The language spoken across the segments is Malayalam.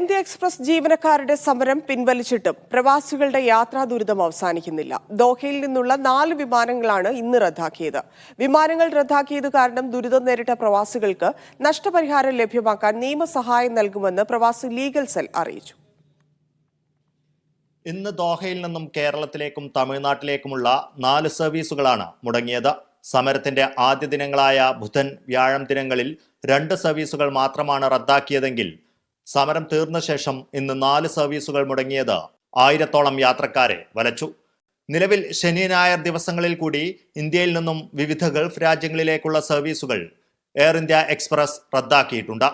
ഇന്ത്യ എക്സ്പ്രസ് ജീവനക്കാരുടെ സമരം പിൻവലിച്ചിട്ടും പ്രവാസികളുടെ യാത്രാ ദുരിതം അവസാനിക്കുന്നില്ല. ദോഹയിൽ നിന്നുള്ള നാല് വിമാനങ്ങളാണ് ഇന്ന് റദ്ദാക്കിയത്. വിമാനങ്ങൾ റദ്ദാക്കിയത് കാരണം ദുരിതം നേരിട്ട പ്രവാസികൾക്ക് നഷ്ടപരിഹാരം ലഭ്യമാക്കാൻ നിയമസഹായം നൽകുമെന്ന് പ്രവാസി ലീഗൽ സെൽ അറിയിച്ചു. ഇന്ന് ദോഹയിൽ നിന്നും കേരളത്തിലേക്കും തമിഴ്നാട്ടിലേക്കുമുള്ള നാല് സർവീസുകളാണ് മുടങ്ങിയത്. സമരത്തിന്റെ ആദ്യ ദിനങ്ങളായ ബുധൻ വ്യാഴം ദിനങ്ങളിൽ രണ്ട് സർവീസുകൾ മാത്രമാണ് റദ്ദാക്കിയതെങ്കിൽ സമരം തീർന്ന ശേഷം ഇന്ന് നാല് സർവീസുകൾ മുടങ്ങിയത് ആയിരത്തോളം യാത്രക്കാരെ വലച്ചു. നിലവിൽ ശനി ഞായർ ദിവസങ്ങളിൽ കൂടി ഇന്ത്യയിൽ നിന്നും വിവിധ ഗൾഫ് രാജ്യങ്ങളിലേക്കുള്ള സർവീസുകൾ എയർ ഇന്ത്യ എക്സ്പ്രസ് റദ്ദാക്കിയിട്ടുണ്ട്.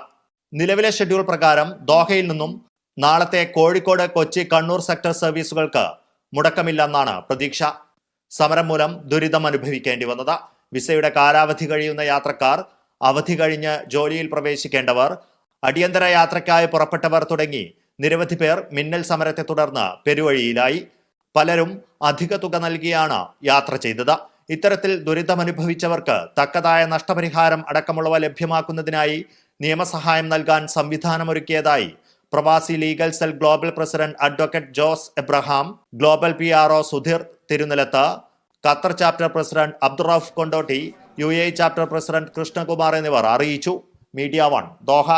നിലവിലെ ഷെഡ്യൂൾ പ്രകാരം ദോഹയിൽ നിന്നും നാളത്തെ കോഴിക്കോട് കൊച്ചി കണ്ണൂർ സെക്ടർ സർവീസുകൾക്ക് മുടക്കമില്ലെന്നാണ് പ്രതീക്ഷ. സമരം മൂലം ദുരിതം അനുഭവിക്കേണ്ടി വന്നത്. വിസയുടെ കാലാവധി കഴിയുന്ന യാത്രക്കാർ അവധി കഴിഞ്ഞ് ജോലിയിൽ പ്രവേശിക്കേണ്ടവർ അടിയന്തര യാത്രയ്ക്കായി പുറപ്പെട്ടവർ തുടങ്ങി. നിരവധി പേർ മിന്നൽ സമരത്തെ തുടർന്ന് പെരുവഴിയിലായി. പലരും അധിക തുക നൽകിയാണ് യാത്ര ചെയ്തത്. ഇത്തരത്തിൽ ദുരിതമനുഭവിച്ചവർക്ക് തക്കതായ നഷ്ടപരിഹാരം അടക്കമുള്ളവ ലഭ്യമാക്കുന്നതിനായി നിയമസഹായം നൽകാൻ സംവിധാനമൊരുക്കിയതായി Pravasi legal cell global president advocate Jose Abraham global P R O Sudheer Thirunilath Qatar chapter president Abdurauf Kondotty U A chapter president Krishnakumar എന്നിവർ അറിയിച്ചു. Media one Doha.